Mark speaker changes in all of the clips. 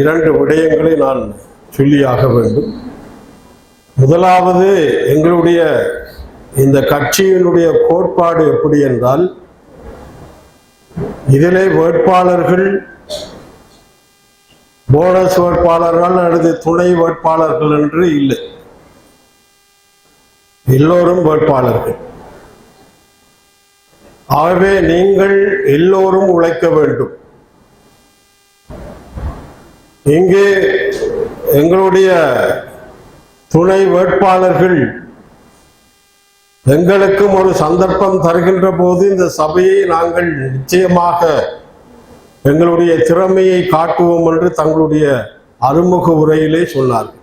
Speaker 1: இரண்டு விடயங்களை நான் சொல்லியாக வேண்டும். முதலாவது எங்களுடைய இந்த கட்சியினுடைய கோட்பாடு எப்படி என்றால் இதிலே வேட்பாளர்கள் போனஸ் வேட்பாளர்கள் அல்லது துணை வேட்பாளர்கள் என்று இல்லை. எல்லோரும் வேட்பாளர்கள். ஆகவே நீங்கள் எல்லோரும் உழைக்க வேண்டும். இங்கே எங்களுடைய துணை வேட்பாளர்கள் எங்களுக்கும் ஒரு சந்தர்ப்பம் தருகின்ற போது இந்த சபையை நாங்கள் நிச்சயமாக எங்களுடைய திறமையை காட்டுவோம் என்று தங்களுடைய அறிமுக உரையிலே சொன்னார்கள்.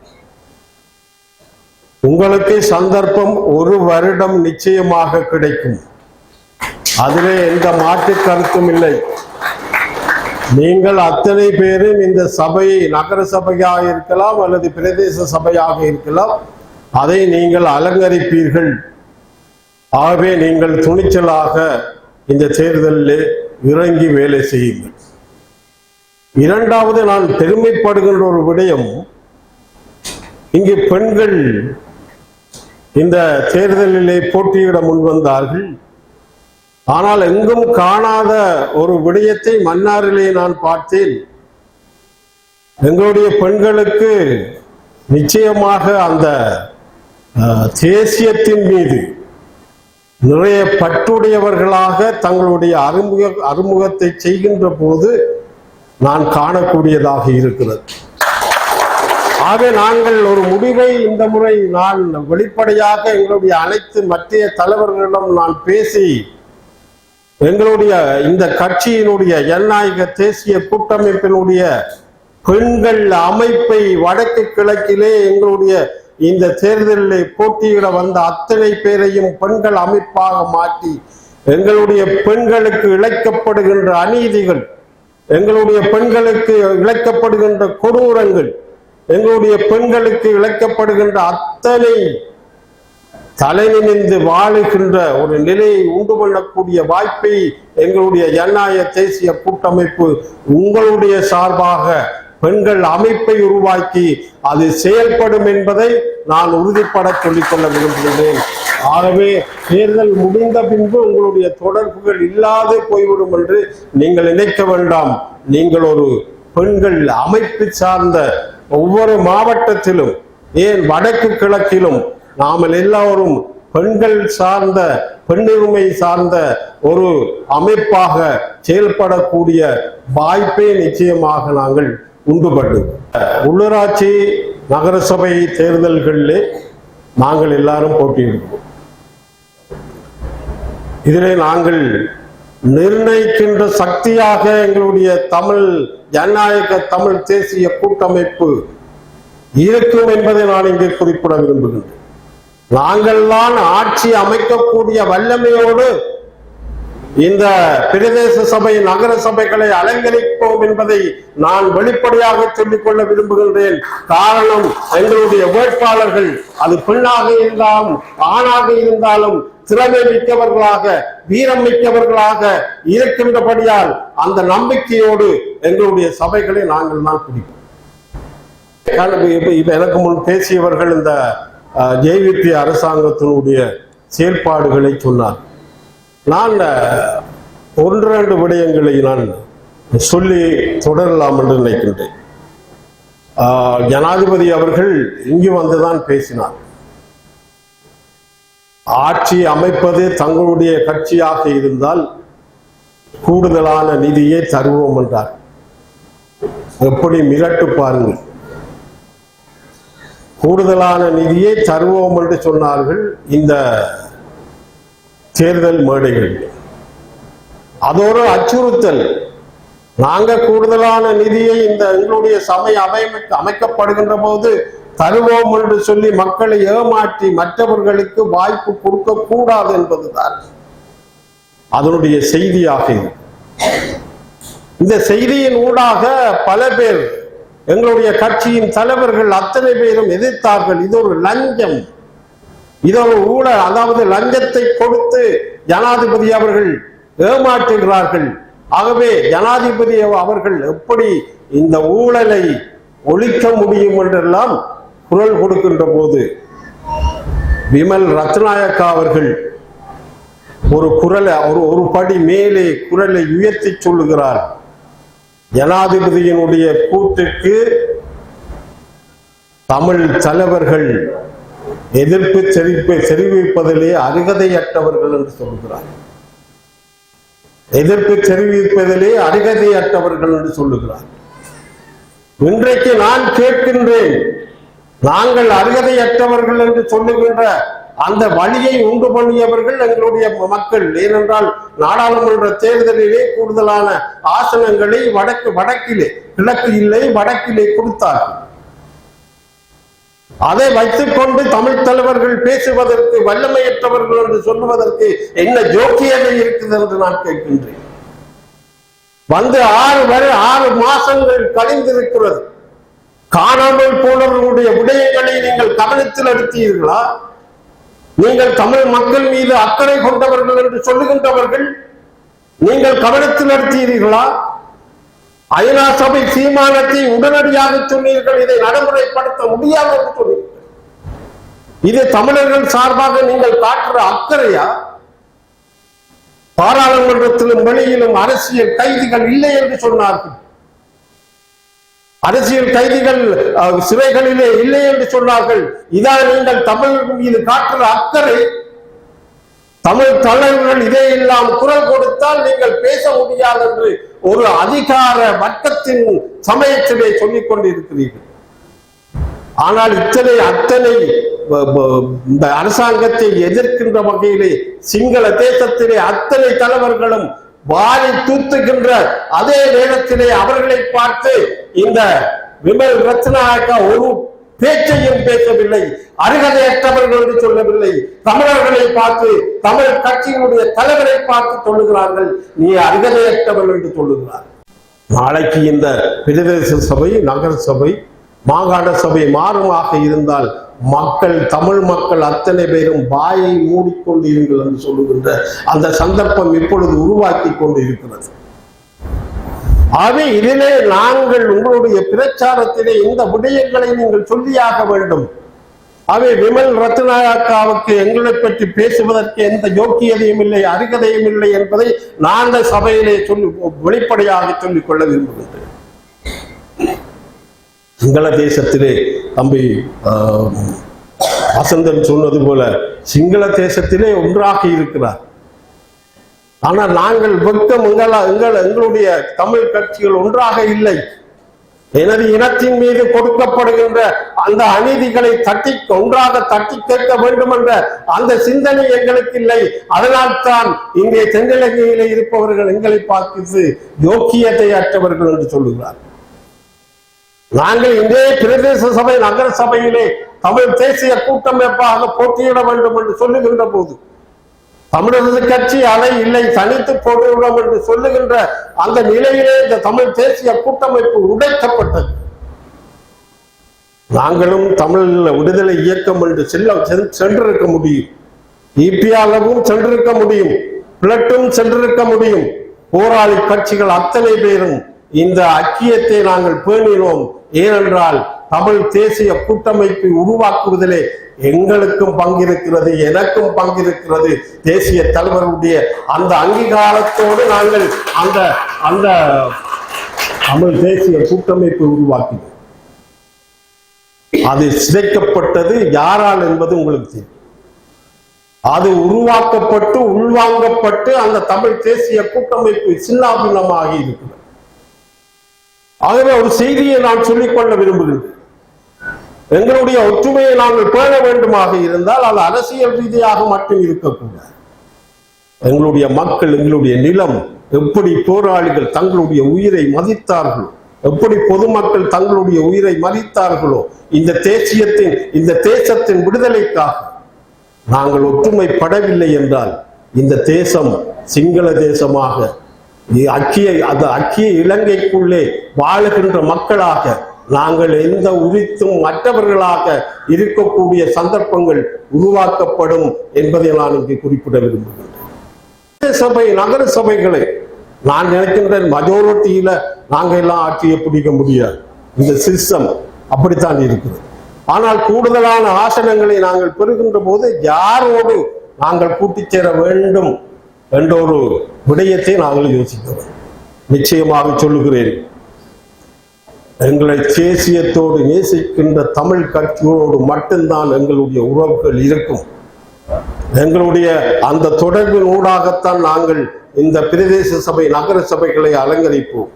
Speaker 1: உங்களுக்கு சந்தர்ப்பம் ஒரு வருடம் நிச்சயமாக கிடைக்கும். அதிலே எந்த மாற்று கருத்தும் இல்லை. நீங்கள் அத்தனை பேரும் இந்த சபையை நகர சபையாக இருக்கலாம் அல்லது பிரதேச சபையாக இருக்கலாம் அதை நீங்கள் அலங்கரிப்பீர்கள். ஆகவே நீங்கள் துணிச்சலாக இந்த தேர்தலில் இறங்கி வேலை செய்யுங்கள். இரண்டாவது நான் பெருமைப்படுகின்ற ஒரு விடயம் இங்கு பெண்கள் இந்த தேர்தலிலே போட்டியிட முன்வந்தார்கள். ஆனால் எங்கும் காணாத ஒரு விடயத்தை மன்னாரிலே நான் பார்த்தேன். எங்களுடைய பெண்களுக்கு நிச்சயமாக அந்த தேசியத்தின் மீது நிறைய பற்றுடையவர்களாக தங்களுடைய அறிமுக அறிமுகத்தை செய்கின்ற போது நான் காணக்கூடியதாக இருக்கிறது. ஆக நாங்கள் ஒரு முடிவை இந்த முறை நான் வெளிப்படையாக எங்களுடைய அனைத்து மத்திய தலைவர்களிடம் நான் பேசி எங்களுடைய இந்த கட்சியினுடைய ஜனநாயக தேசிய கூட்டமைப்பினுடைய பெண்கள் அமைப்பை வடக்கு கிழக்கிலே எங்களுடைய இந்த தேர்தலில் போட்டியிட வந்த அத்தனை பேரையும் பெண்கள் அமைப்பாக மாற்றி எங்களுடைய பெண்களுக்கு இழைக்கப்படுகின்ற அநீதிகள் எங்களுடைய பெண்களுக்கு இழைக்கப்படுகின்ற கொடூரங்கள் எங்களுடைய பெண்களுக்கு இழைக்கப்படுகின்ற அத்தனை தலை வாழுகின்ற ஒரு நிலையை உண்டு கொள்ளக்கூடிய வாய்ப்பை எங்களுடைய ஜனநாயக தேசிய கூட்டமைப்பு உங்களுடைய சார்பாக பெண்கள் அமைப்பை உருவாக்கி அது செயல்படும் என்பதை நான் உறுதிப்பட சொல்லிக்கொள்ள விரும்புகிறேன். ஆகவே தேர்தல் முடிந்த பின்பு உங்களுடைய தொடர்புகள் இல்லாது போய்விடும் என்று நீங்கள் நினைக்க வேண்டாம். நீங்கள் ஒரு பெண்கள் அமைப்பு சார்ந்த ஒவ்வொரு மாவட்டத்திலும் ஏன் வடக்கு கிழக்கிலும் நாமல் எல்லாரும் பெண்கள் சார்ந்த பெண்ணுரிமை சார்ந்த ஒரு அமைப்பாக செயல்படக்கூடிய வாய்ப்பை நிச்சயமாக நாங்கள் உண்டுபட்டு. உள்ளூராட்சி நகரசபை தேர்தல்களிலே நாங்கள் எல்லாரும் போட்டியிடுவோம். இதிலே நாங்கள் நிர்ணயிக்கின்ற சக்தியாக எங்களுடைய தமிழ் ஜனநாயக தமிழ் தேசிய கூட்டமைப்பு இருக்கும் என்பதை நான் இங்கே குறிப்பிட விரும்புகின்றேன். நாங்கள்தான் ஆட்சி அமைக்கக்கூடிய வல்லமையோடு இந்த பிரதேச சபை நகர சபைகளை அலங்கரிப்போம் என்பதை நான் வெளிப்படையாக சொல்லிக்கொள்ள விரும்புகின்றேன். காரணம் எங்களுடைய வேட்பாளர்கள் அது பெண்ணாக இருந்தாலும் ஆணாக இருந்தாலும் திறமை மிக்கவர்களாக வீரம் மிக்கவர்களாக இருக்கின்றபடியால் அந்த நம்பிக்கையோடு எங்களுடைய சபைகளை நாங்கள் தான் பிடிப்போம். எனக்கு முன் பேசியவர்கள் இந்த ஜேவிபி அரசாங்கத்தினுடைய செயற்பாடுகளை சொன்னார். நான் ஒன்று ரெண்டு விடயங்களை நான் சொல்லி தொடரலாம் என்று நினைக்கின்றேன். ஜனாதிபதி அவர்கள் இங்கு வந்துதான் பேசினார். ஆட்சி அமைப்பது தங்களுடைய கட்சியாக இருந்தால் கூடுதலான நிதியை தருவோம் என்றார். எப்படி மிரட்டு பாருங்கள். கூடுதலான நிதியை தருவோம் என்று சொன்னார்கள் இந்த தேர்தல் மேடைகள். அதோடு அச்சுறுத்தல். நாங்க கூடுதலான நிதியை இந்த எங்களுடைய சபை அமை அமைக்கப்படுகின்ற போது தருவோம் என்று சொல்லி மக்களை ஏமாற்றி மற்றவர்களுக்கு வாய்ப்பு கொடுக்க கூடாது என்பதுதான் அதனுடைய செய்தியாக இந்த செய்தியின் ஊடாக பல பேர் எங்களுடைய கட்சியின் தலைவர்கள் அத்தனை பேரும் எதிர்த்தார்கள். இது ஒரு லஞ்சம். இது ஒரு ஊழல் அதாவது லஞ்சத்தை கொடுத்து ஜனாதிபதி அவர்கள் ஏமாற்றுகிறார்கள். ஆகவே ஜனாதிபதி அவர்கள் எப்படி இந்த ஊழலை ஒழிக்க முடியும் என்றெல்லாம் குரல் கொடுக்கின்ற போது விமல் ரத்நாயக்கா அவர்கள் ஒரு குரலை ஒரு ஒரு படி மேலே குரலை உயர்த்தி சொல்லுகிறார். ஜனாதிபதியினுடைய கூட்டுக்கு தமிழ் தலைவர்கள் எதிர்ப்பு செறிப்பை தெரிவிப்பதிலே அருகதையற்றவர்கள் என்று சொல்லுகிறார். எதிர்ப்பு தெரிவிப்பதிலே அருகதையற்றவர்கள் என்று சொல்லுகிறார். இன்றைக்கு நான் கேட்கின்றேன் நாங்கள் அருகதையற்றவர்கள் என்று சொல்லுகின்ற அந்த வழியை உண்டு பண்ணியவர்கள் எங்களுடைய மக்கள். ஏனென்றால் நாடாளுமன்ற தேர்தலிலே கூடுதலான ஆசனங்களை வடக்கு வடக்கிலே கிழக்கு இல்லை வடக்கிலே கொடுத்தார்கள். அதை வைத்துக் கொண்டு தமிழ் தலைவர்கள் பேசுவதற்கு வல்லமையற்றவர்கள் என்று சொல்லுவதற்கு என்ன ஜோக்கியதை இருக்குது என்று நான் கேட்கின்றேன். வந்து ஆறு வரை ஆறு மாசங்கள் கழிந்திருக்கிறது. காணாமல் போனவர்களுடைய விடயங்களை நீங்கள் கவனத்தில் எடுத்தீர்களா? நீங்கள் தமிழ் மக்கள் மீது அக்கறை கொண்டவர்கள் என்று சொல்லுகின்றவர்கள் நீங்கள் கவனத்தில் நடத்தியீர்களா? ஐநா சபை தீர்மானத்தை உடனடியாக சொன்னீர்கள் இதை நடைமுறைப்படுத்த முடியாது என்று சொன்னீர்கள் இது தமிழர்கள் சார்பாக நீங்கள் காட்டுற அக்கறையா? பாராளுமன்றத்திலும் வெளியிலும் அரசியல் கைதிகள் இல்லை என்று சொன்னார்கள். அரசியல் கைதிகள் அஹ், சிறைகளிலே இல்லை என்று சொன்னார்கள். இதான் நீங்கள் தமிழ் மீது காட்டுற அக்கறை தமிழ் தலைவர்கள் இதையெல்லாம் குரல் கொடுத்தால் நீங்கள் பேச முடியாது என்று ஒரு அதிகார வட்டத்தின் சமயத்திலே சொல்லிக் கொண்டிருக்கிறீர்கள். ஆனால் இத்தனை அத்தனை இந்த அரசாங்கத்தை எதிர்க்கின்ற வகையிலே சிங்கள தேசத்திலே அத்தனை தலைவர்களும் வாரி தூத்துகின்ற அதே நேரத்திலே அவர்களை பார்த்து இந்த விமல் ரத்னாயக்கா ஒரு பேச்சையும் பேசவில்லை அருகதையற்றவர்கள் என்று சொல்லவில்லை. தமிழர்களை பார்த்து தமிழ் கட்சியினுடைய தலைவரை பார்த்து சொல்லுகிறார்கள். நீ அருகதையற்றவர்கள் என்று சொல்லுகிறார். நாளைக்கு இந்த பிரதேச சபை நகர சபை மாகாண சபை மாறுமாக இருந்தால் மக்கள் தமிழ் மக்கள் அத்தனை பேரும் வாயை மூடிக்கொண்டு இருங்கள் என்று சொல்லுகின்ற அந்த சந்தர்ப்பம் இப்பொழுது உருவாக்கி கொண்டு இருக்கிறது ஆகவே இதிலே நாங்கள் உங்களுடைய பிரச்சாரத்திலே இந்த விடயங்களை நீங்கள் சொல்லியாக வேண்டும். அவை விமல் ரத்னாயக்காவுக்கு எங்களை பற்றி பேசுவதற்கு எந்த யோக்கியதையும் இல்லை அருகதையும் இல்லை என்பதை நான் சபையிலே சொல்லி வெளிப்படையாக சொல்லிக் கொள்ள விரும்புகின்றேன். சிங்கள தேசத்திலே தம்பி வசந்தன் சொன்னது போல சிங்கள தேசத்திலே ஒன்றாக இருக்கிறார். ஆனால் நாங்கள் பக்தம் எங்கள் எங்கள் எங்களுடைய தமிழ் கட்சிகள் ஒன்றாக இல்லை. எனது இனத்தின் மீது கொடுக்கப்படுகின்ற அந்த அநீதிகளை தட்டி ஒன்றாக தட்டி கேட்க வேண்டும் என்ற அந்த சிந்தனை எங்களுக்கு இல்லை. அதனால் தான் இங்கே தென்னிலங்கையிலே இருப்பவர்கள் எங்களை பார்த்து யோக்கியத்தை அற்றவர்கள் என்று சொல்லுகிறார் நாங்கள் இதே பிரதேச சபை நகர சபையிலே தமிழ் தேசிய கூட்டமைப்பாக போட்டியிட வேண்டும் என்று சொல்லுகின்ற போது தமிழரசு கட்சி அதை இல்லை தனித்து போட்டியிடும் என்று சொல்லுகின்ற அந்த நிலையிலே இந்த தமிழ் தேசிய கூட்டமைப்பு உடைக்கப்பட்டது. நாங்களும் தமிழ் விடுதலை இயக்கம் என்று செல்ல சென்றிருக்க முடியும். இபியாகவும் சென்றிருக்க முடியும். பிளட்டும் சென்றிருக்க முடியும். போராளி கட்சிகள் அத்தனை பேரும் இந்த ஐக்கியத்தை நாங்கள் பேணினோம். ஏனென்றால் தமிழ் தேசிய கூட்டமைப்பை உருவாக்குவதிலே எங்களுக்கும் பங்கிருக்கிறது எனக்கும் பங்கிருக்கிறது தேசிய தலைவருடைய அந்த அங்கீகாரத்தோடு நாங்கள் அந்த அந்த தமிழ் தேசிய கூட்டமைப்பை உருவாக்கினோம். அது சிதைக்கப்பட்டது யாரால் என்பது உங்களுக்கு தெரியும். அது உருவாக்கப்பட்டு உள்வாங்கப்பட்டு அந்த தமிழ் தேசிய கூட்டமைப்பு சின்னாபின்னமாகி இருக்கிறது. ஆகவே ஒரு செய்தியை நான் சொல்லிக்கொள்ள விரும்புகிறேன். எங்களுடைய ஒற்றுமையை நாங்கள் பேண வேண்டுமாக இருந்தால் அது அரசியல் ரீதியாக மட்டும் இருக்கக்கூடாது. எங்களுடைய மக்கள் எங்களுடைய நிலம் எப்படி போராளிகள் தங்களுடைய உயிரை மதித்தார்களோ எப்படி பொதுமக்கள் தங்களுடைய உயிரை மதித்தார்களோ இந்த தேசியத்தின் இந்த தேசத்தின் விடுதலைக்காக நாங்கள் ஒற்றுமைப்படவில்லை என்றால் இந்த தேசம் சிங்கள தேசமாக அக்கிய அது அக்கிய இலங்கைக்குள்ளே வாழுகின்ற மக்களாக நாங்கள் எந்த உரித்தும் மற்றவர்களாக இருக்கக்கூடிய சந்தர்ப்பங்கள் உருவாக்கப்படும் என்பதை நான் இங்கே குறிப்பிட விரும்புகிறேன். சபை நகர சபைகளை நான் நினைக்கின்ற மஜோரிட்டியில நாங்கள் எல்லாம் ஆட்சியை பிடிக்க முடியாது. இந்த சிஸ்டம் அப்படித்தான் இருக்குது. ஆனால் கூடுதலான ஆசனங்களை நாங்கள் பெறுகின்ற போது யாரோடு நாங்கள் கூட்டிச் சேர வேண்டும் என்ற ஒரு விடயத்தை நாங்கள் யோசிக்கிறோம். நிச்சயமாக சொல்லுகிறேன். எங்களை தேசியத்தோடு நேசிக்கின்ற தமிழ் கட்சியோடு மட்டும்தான் எங்களுடைய உறவுகள் இருக்கும். எங்களுடைய அந்த தொடர்பின் ஊடாகத்தான் நாங்கள் இந்த பிரதேச சபை நகர சபைகளை அலங்கரிப்போம்.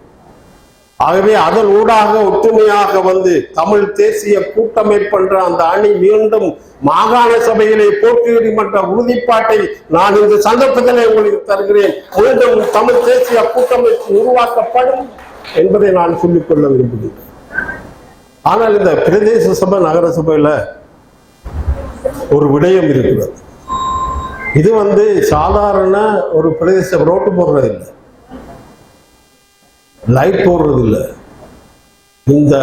Speaker 1: ஆகவே அதன் ஊடாக ஒற்றுமையாக வந்து தமிழ் தேசிய கூட்டமைப்புன்ற அந்த அணி மீண்டும் மாகாண சபையிலே போட்டியிடும் என்ற உறுதிப்பாட்டை நான் இந்த சந்தர்ப்பத்தில் உங்களுக்கு தருகிறேன். மீண்டும் தமிழ் தேசிய கூட்டமைப்பு உருவாக்கப்படும். என்பதை நான் சொல்லிக்கொள்ள விரும்புகிறேன். ஆனால் இந்த பிரதேச சபை நகர சபையில ஒரு விடயம் இருக்கிறது. இது வந்து சாதாரண ஒரு பிரதேச ரோட்டு போடுறது இல்லை. லைட் போடுறது இல்லை. இந்த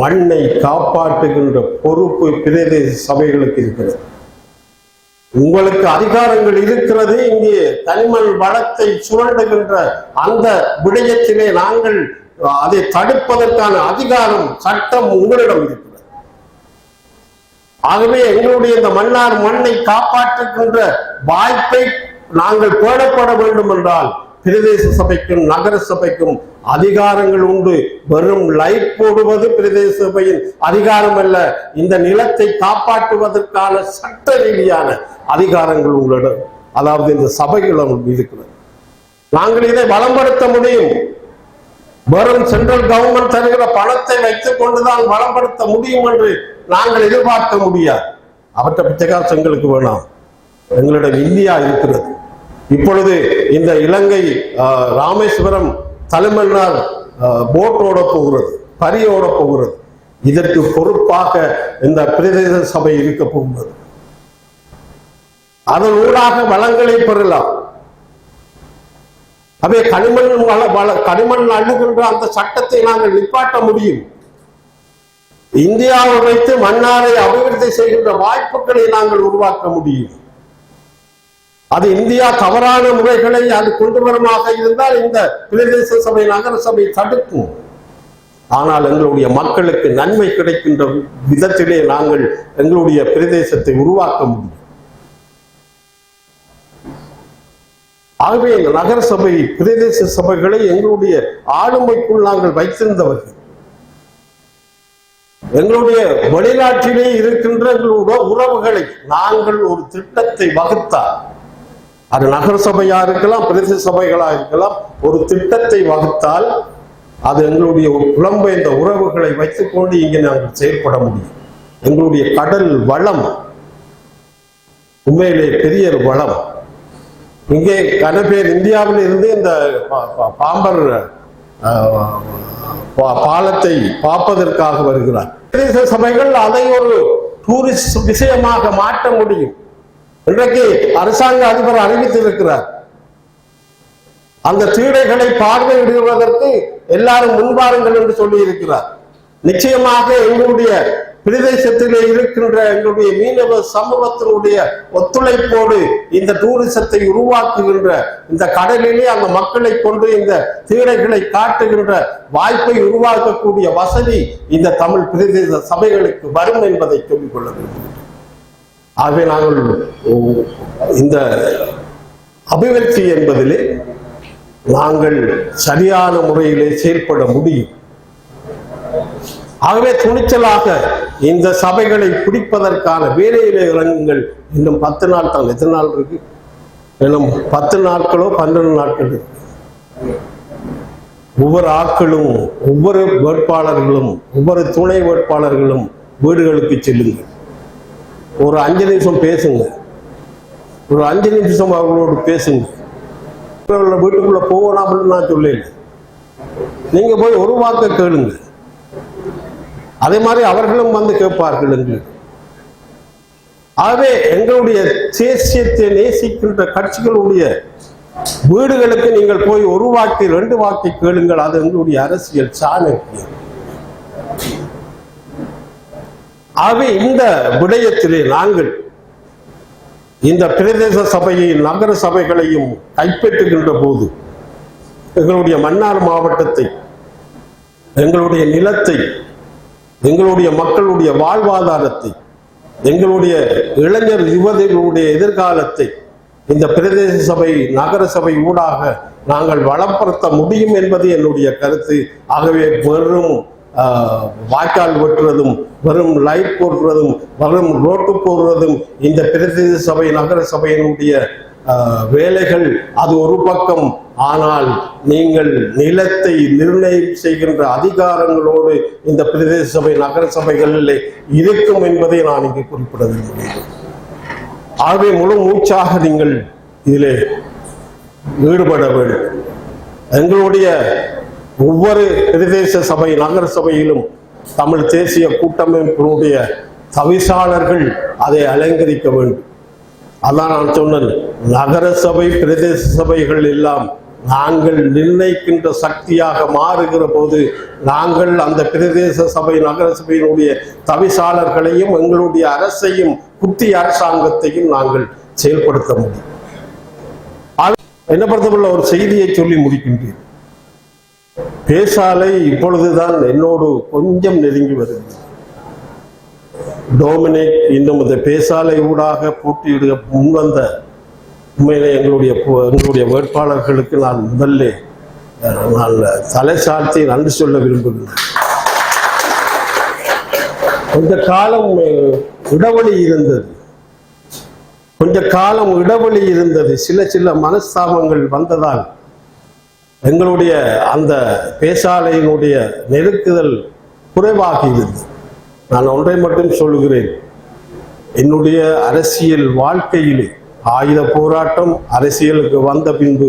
Speaker 1: மண்ணை காப்பாற்றுகின்ற பொறுப்பு பிரதேச சபைகளுக்கு இருக்கிறது. உங்களுக்கு அதிகாரங்கள் இருக்கிறது. இங்கே தனிமல் வளத்தை சுரண்டுகின்ற அந்த விடயத்திலே நாங்கள் அதை தடுப்பதற்கான அதிகாரம் சட்டம் உங்களிடம் இருக்கிறது. ஆகவே எங்களுடைய இந்த மன்னார் மண்ணை காப்பாற்றுகின்ற வாய்ப்பை நாங்கள் பேணப்பட வேண்டும் என்றால் பிரதேச சபைக்கும் நகர சபைக்கும் அதிகாரங்கள் உண்டு. வெறும் லைட் போடுவது பிரதேச சபையின் அதிகாரம் அல்ல இந்த நிலத்தை காப்பாற்றுவதற்கான சட்ட ரீதியான அதிகாரங்கள் உங்களிடம். அதாவது இந்த சபைகள் இருக்கிறது. நாங்கள் இதை வளம்படுத்த முடியும். வெறும் சென்ட்ரல் கவர்மெண்ட் தருகிற பணத்தை வைத்துக் கொண்டுதான் வளம்படுத்த முடியும் என்று நாங்கள் எதிர்பார்க்க முடியாது. அவற்றை பிச்சைக்காசங்களுக்கு வேணாம். எங்களிடம் இந்தியா இருக்கிறது. இப்பொழுது இந்த இலங்கை ராமேஸ்வரம் தலைமன்னார் ஆஹ், போட்டோட போகிறது பரியோட போகிறது. இதற்கு பொறுப்பாக இந்த பிரதேச சபை இருக்க போகிறது. அதன் ஊடாக வளங்களை பெறலாம். அவை கனிமண் வள வள கனிமண் அள்ளுகின்ற அந்த சட்டத்தை நாங்கள் நிப்பாட்ட முடியும். இந்தியாவை வைத்து மன்னாரை அபிவிருத்தி செய்கின்ற வாய்ப்புகளை நாங்கள் உருவாக்க முடியும். அது இந்தியா தவறான முறைகளை அது கொண்டு வருமாக இருந்தால் இந்த பிரதேச சபை நகர சபை தடுக்கும். ஆனால் எங்களுடைய மக்களுக்கு நன்மை கிடைக்கின்ற விதத்திலே நாங்கள் எங்களுடைய பிரதேசத்தை உருவாக்க முடியும். ஆகவே இந்த நகர சபை பிரதேச சபைகளை எங்களுடைய ஆளுமைக்குள் நாங்கள் வைத்திருந்தவர்கள். எங்களுடைய வெளிநாட்டிலே இருக்கின்ற எங்களுடைய உறவுகளை நாங்கள் ஒரு திட்டத்தை வகுத்தால் அது நகர சபையா இருக்கலாம் பிரதேச சபைகளா இருக்கலாம் ஒரு திட்டத்தை வகுத்தால் அது எங்களுடைய புலம்பெயர்ந்த உறவுகளை வைத்துக்கொண்டு இங்கே நாங்கள் செயற்பட முடியும். எங்களுடைய கடல் வளம் உண்மையிலே பெரிய ஒரு வளம். இங்கே கன பேர் இந்தியாவில் இருந்து இந்த பா- பாம்பர் பா- பாலத்தை பார்ப்பதற்காக வருகிறார். பிரதேச சபைகள் அதை ஒரு டூரிஸ்ட் விஷயமாக மாற்ற முடியும். இன்றைக்கு அரசாங்க அதிபர் அறிவித்திருக்கிறார். அந்த தீடைகளை பார்வையிடுவதற்கு எல்லாரும் முன்வாருங்கள் என்று சொல்லி இருக்கிறார் நிச்சயமாக எங்களுடைய பிரதேசத்திலே இருக்கின்ற எங்களுடைய மீனவ சமூகத்தினுடைய ஒத்துழைப்போடு இந்த டூரிசத்தை உருவாக்குகின்ற இந்த கடலிலே அந்த மக்களை கொண்டு இந்த தீடைகளை காட்டுகின்ற வாய்ப்பை உருவாக்கக்கூடிய வசதி இந்த தமிழ் பிரதேச சபைகளுக்கு வரும் என்பதை சொல்லிக் கொள்ள வேண்டும். ஆகவே நாங்கள் இந்த அபிவிருத்தி என்பதிலே நாங்கள் சரியான முறையிலே செயல்பட முடியும். ஆகவே துணிச்சலாக இந்த சபைகளை பிடிப்பதற்கான வேலையிலே இறங்குங்கள். இன்னும் பத்து நாள் தான். எத்தனை நாள் இருக்கு? இன்னும் பத்து நாட்களோ பன்னெண்டு நாட்கள் ஒவ்வொரு ஆட்களும் ஒவ்வொரு வேட்பாளர்களும் ஒவ்வொரு துணை வேட்பாளர்களும் வீடுகளுக்கு செல்லுங்கள். ஒரு அஞ்சு நிமிஷம் பேசுங்க. ஒரு அஞ்சு நிமிஷம் அவர்களோடு பேசுங்க. வீட்டுக்குள்ளே வீட்டுக்குள்ள அப்படின்னு நான் சொல்லல நீங்க போய் ஒரு வார்த்தை கேளுங்க. அதே மாதிரி அவர்களும் வந்து கேட்பார்கள் எங்களுக்கு ஆகவே எங்களுடைய தேசியத்தை நேசிக்கின்ற கட்சிகளுடைய வீடுகளுக்கு நீங்கள் போய் ஒரு வாக்கை ரெண்டு வாக்கை கேளுங்கள். அது எங்களுடைய அரசியல் சாணக்கியம். ஆகவே இந்த விடயத்திலே நாங்கள் இந்த பிரதேச சபையையும் நகர சபைகளையும் கைப்பற்றுகின்ற போது எங்களுடைய மன்னார் மாவட்டத்தை எங்களுடைய நிலத்தை எங்களுடைய மக்களுடைய வாழ்வாதாரத்தை எங்களுடைய இளைஞர் யுவதிகளுடைய எதிர்காலத்தை இந்த பிரதேச சபை நகர சபை ஊடாக நாங்கள் வளப்படுத்த முடியும் என்பது என்னுடைய கருத்து. ஆகவே வெறும் வாய்க்கால் வெட்டுறதும் வெறும் லைட் போடுறதும் வெறும் ரோட்டு போடுறதும் இந்த பிரதேச சபை நகர சபையினுடைய வேலைகள் அது ஒரு பக்கம். ஆனால் நீங்கள் நிலத்தை நிர்ணயம் செய்கின்ற அதிகாரங்களோடு இந்த பிரதேச சபை நகர சபைகளில் இருக்கும் என்பதை நான் இங்கு குறிப்பிட விரும்புகிறேன். ஆகவே முழு மூச்சாக நீங்கள் இதிலே ஈடுபட வேண்டும். எங்களுடைய ஒவ்வொரு பிரதேச சபை நகர சபையிலும் தமிழ் தேசிய கூட்டமைப்பினுடைய தவிசாளர்கள் அதை அலங்கரிக்க வேண்டும். அதான் நான் சொன்னேன் நகர சபை பிரதேச சபைகள் எல்லாம் நாங்கள் நிர்ணயிக்கின்ற சக்தியாக மாறுகிற போது நாங்கள் அந்த பிரதேச சபை நகர சபையினுடைய தவிசாளர்களையும் எங்களுடைய அரசையும் குத்தி அரசாங்கத்தையும் நாங்கள் செயல்படுத்த முடியும். என்ன பொறுத்தவரை ஒரு செய்தியை சொல்லி முடிக்கின்றேன். பேசாலை இப்பொழுதுதான் என்னோடு கொஞ்சம் நெருங்கி வருகிறது டோமினிக் இன்னும் இந்த பேசாலை ஊடாக போட்டியிட முன்வந்த உண்மையிலே எங்களுடைய எங்களுடைய வேட்பாளர்களுக்கு நான் முதல்ல நான் தலை சார்த்தி நன்றி சொல்ல விரும்புகிறேன். கொஞ்ச காலம் இடைவெளி இருந்தது. கொஞ்ச காலம் இடைவெளி இருந்தது. சில சில மனஸ்தாபங்கள் வந்ததால் எங்களுடைய அந்த பேசாலையினுடைய நெருக்குதல் குறைவாகி இருந்தது நான் ஒன்றை மட்டும் சொல்லுகிறேன். என்னுடைய அரசியல் வாழ்க்கையிலே ஆயுத போராட்டம் அரசியலுக்கு வந்த பின்பு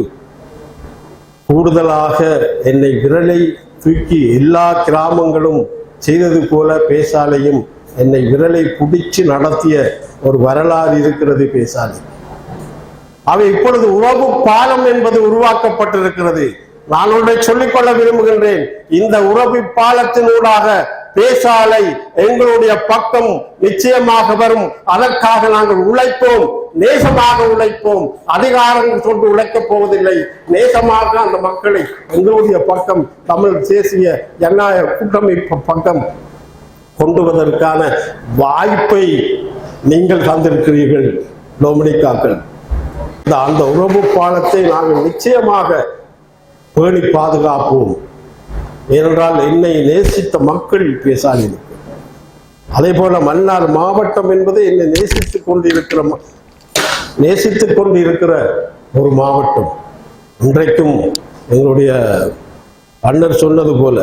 Speaker 1: கூடுதலாக என்னை விரலை தூக்கி எல்லா கிராமங்களும் செய்தது போல பேசாலையும் என்னை விரலை பிடிச்சு நடத்திய ஒரு வரலாறு இருக்கிறது பேசாலை. அவை இப்பொழுது உறவு பாலம் என்பது உருவாக்கப்பட்டிருக்கிறது. நான் ஒன்றை சொல்லிக்கொள்ள விரும்புகின்றேன். இந்த உறவு பாலத்தினூடாக பேசாலை எங்களுடைய பக்கம் நிச்சயமாக வரும். அதற்காக நாங்கள் உழைப்போம். நேசமாக உழைப்போம். அதிகாரம் கொண்டு உழைக்கப் போவதில்லை. நேசமாக அந்த மக்களை எங்களுடைய பக்கம் தமிழ் தேசிய ஜனநாயக கூட்டமைப்பு பக்கம் கொண்டு வருவதற்கான வாய்ப்பை நீங்கள் தந்திருக்கிறீர்கள். டொமினிக்காக்கள் அந்த உறவு பாலத்தை நாங்கள் நிச்சயமாக பேணி பாதுகாப்போம். ஏனென்றால் என்னை நேசித்த மக்கள் பேசாதீர்கள் அதே போல மன்னார் மாவட்டம் என்பது என்னை நேசித்துக் கொண்டிருக்கிற நேசித்துக் கொண்டிருக்கிற ஒரு மாவட்டம். இன்றைக்கும் எங்களுடைய அண்ணர் சொன்னது போல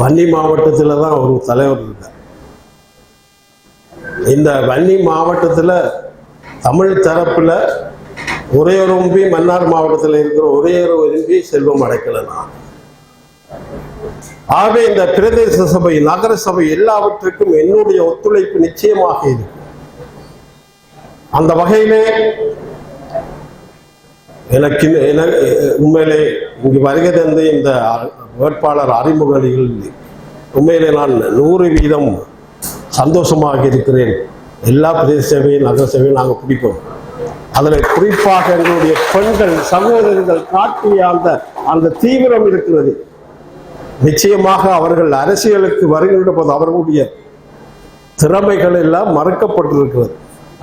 Speaker 1: வன்னி மாவட்டத்தில் தான் ஒரு தலைவர் இருக்கார். இந்த வன்னி மாவட்டத்தில் தமிழ் தரப்புல ஒரே ஒரு எம்பி மன்னார் மாவட்டத்தில் இருக்கிற ஒரே ஒரு எம்பி செல்வம் அடைக்கலனா ஆகவே இந்த பிரதேச சபை நகர சபை எல்லாவற்றுக்கும் என்னுடைய ஒத்துழைப்பு நிச்சயமாக இருக்கும். அந்த வகையிலே எனக்கு உண்மையிலே இங்கு வருகை தந்து இந்த வேட்பாளர் அறிமுக நிகழ்வில் உண்மையிலே நான் நூறு வீதம் சந்தோஷமாக இருக்கிறேன். எல்லா பிரதேச சேவையும் நகர சேவையும் நாங்கள் பிடிப்போம் அதில் குறிப்பாக எங்களுடைய பெண்கள் சகோதரர்கள் காட்டிய அந்த அந்த தீவிரம் இருக்கிறது. நிச்சயமாக அவர்கள் அரசியலுக்கு வருகின்ற போது அவர்களுடைய திறமைகள் எல்லாம் மறுக்கப்பட்டிருக்கிறது.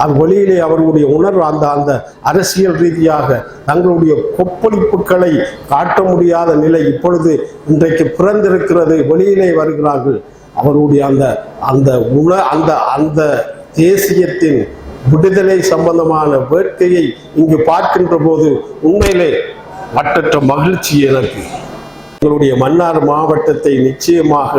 Speaker 1: அது வழியிலே அவர்களுடைய உணர்வு அந்த அந்த அரசியல் ரீதியாக தங்களுடைய கொப்பளிப்புகளை காட்ட முடியாத நிலை இப்பொழுது இன்றைக்கு பிறந்திருக்கிறது. வெளியிலே வருகிறார்கள். அவருடைய அந்த அந்த உண அந்த அந்த தேசியத்தின் விடுதலை சம்பந்தமான வேட்கையை இங்கு பார்க்கின்ற போது உண்மையிலே மற்ற மகிழ்ச்சி எனக்கு. எங்களுடைய மன்னார் மாவட்டத்தை நிச்சயமாக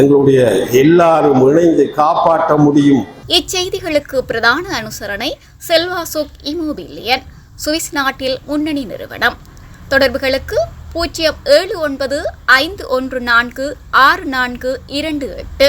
Speaker 1: எங்களுடைய எல்லாரும் இணைந்து காப்பாற்ற முடியும்.
Speaker 2: இச்செய்திகளுக்கு பிரதான அனுசரணை செல்வா சுக் இமோபிலியன் சுவிஸ் நாட்டில் முன்னணி நிறுவனம். தொடர்புகளுக்கு பூஜ்ஜியம் ஏழு ஒன்பது ஐந்து ஒன்று நான்கு ஆறு நான்கு இரண்டு எட்டு.